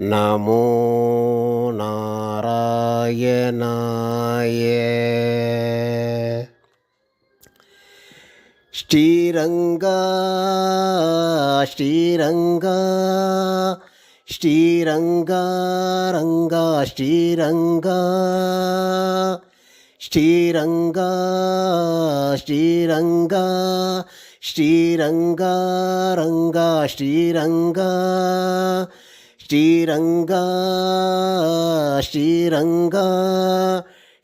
நமோ நாராயணாய. ஸ்ரீரங்கா ஸ்ரீரங்கா ஸ்ரீரங்கா ரங்கா ஸ்ரீரங்கா. ஸ்ரீரங்கா ஸ்ரீரங்கா ஸ்ரீரங்கா ரங்கா ஸ்ரீரங்கா. ஸ்ரீரங்கா ஸ்ரீரங்கா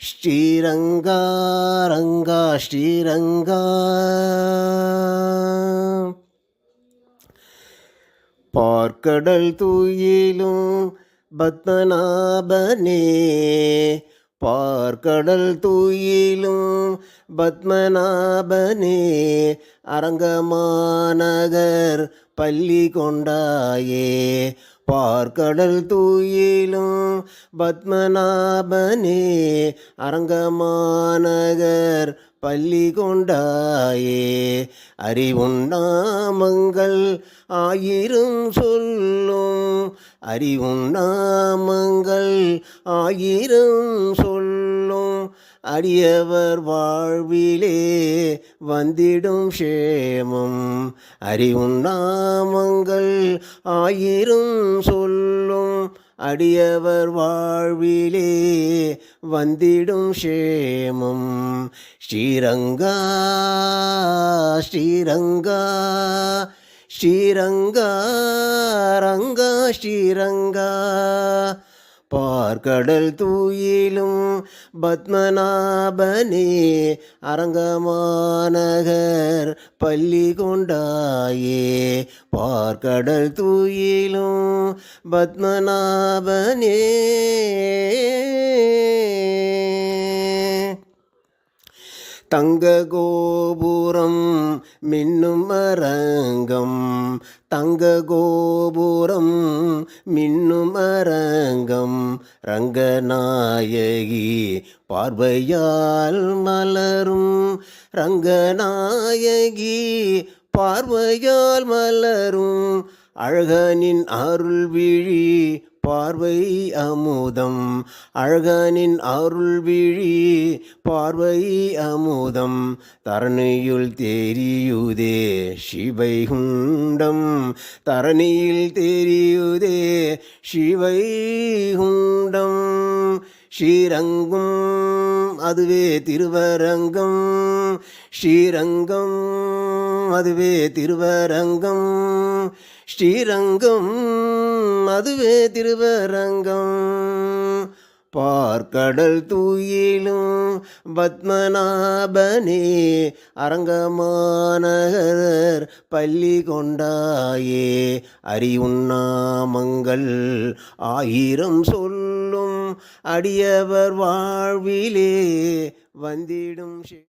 ஸ்ரீரங்கா ரங்கா ஸ்ரீரங்கா. பார்க்கடல் தூயிலும் பத்மநாபனே பார்க்கடல் தூயிலும் பத்மநாபனே அரங்கமாநகர் பள்ளி கொண்டாயே. பார்க்கடல் தூயிலும் பத்மநாபனே அரங்கமாநகர் பள்ளி கொண்டாயே. அறிவுண்டாமங்கள் ஆயிரம் சொல்லும் அறிவும் நாமங்கள் ஆயிரம் சொல்லும். அரியவர் வாழ்விலே வந்திடும் சேமம் அறிவும் நாமங்கள் ஆயிரம் சொல்லும். அடியவர் வாழ்விலே வந்திடும் சேமம் ஸ்ரீரங்கா ஸ்ரீரங்கா ஸ்ரீரங்கா ஸ்ரீரங்கா. பார்க்கடல் தூயிலும் பத்மநாபனே அரங்கமாநகர் பள்ளி கொண்டாயே பார்க்கடல் தூயிலும் பத்மநாபனே. தங்க கோபுரம் மின்னும் அரங்கம். தங்க கோபுரம் மின்னும் அரங்கம். ரங்கநாயகி பார்வையால் மலரும். ரங்கநாயகி பார்வையால் மலரும். அழகானின் அருள் விழி பார்வை அமுதம். அழகானின் அருள் விழி பார்வை அமுதம். தரணியுள் தெரியுதே சிவை குண்டம் தரணியில் தெரியுதே சிவை குண்டம் ஸ்ரீரங்கும் அதுவே திருவரங்கம். ஸ்ரீரங்கம் அதுவே திருவரங்கம். ஸ்ரீரங்கம் அதுவே திருவரங்கம். பார்க்கடல் தூயிலும் பத்மநாபனே அரங்கமானகர் பள்ளி கொண்டாயே அறிவுண்ணாமங்கள் ஆயிரம் சொல் அடியவர் வாழ்விலே வந்திடும் ஷே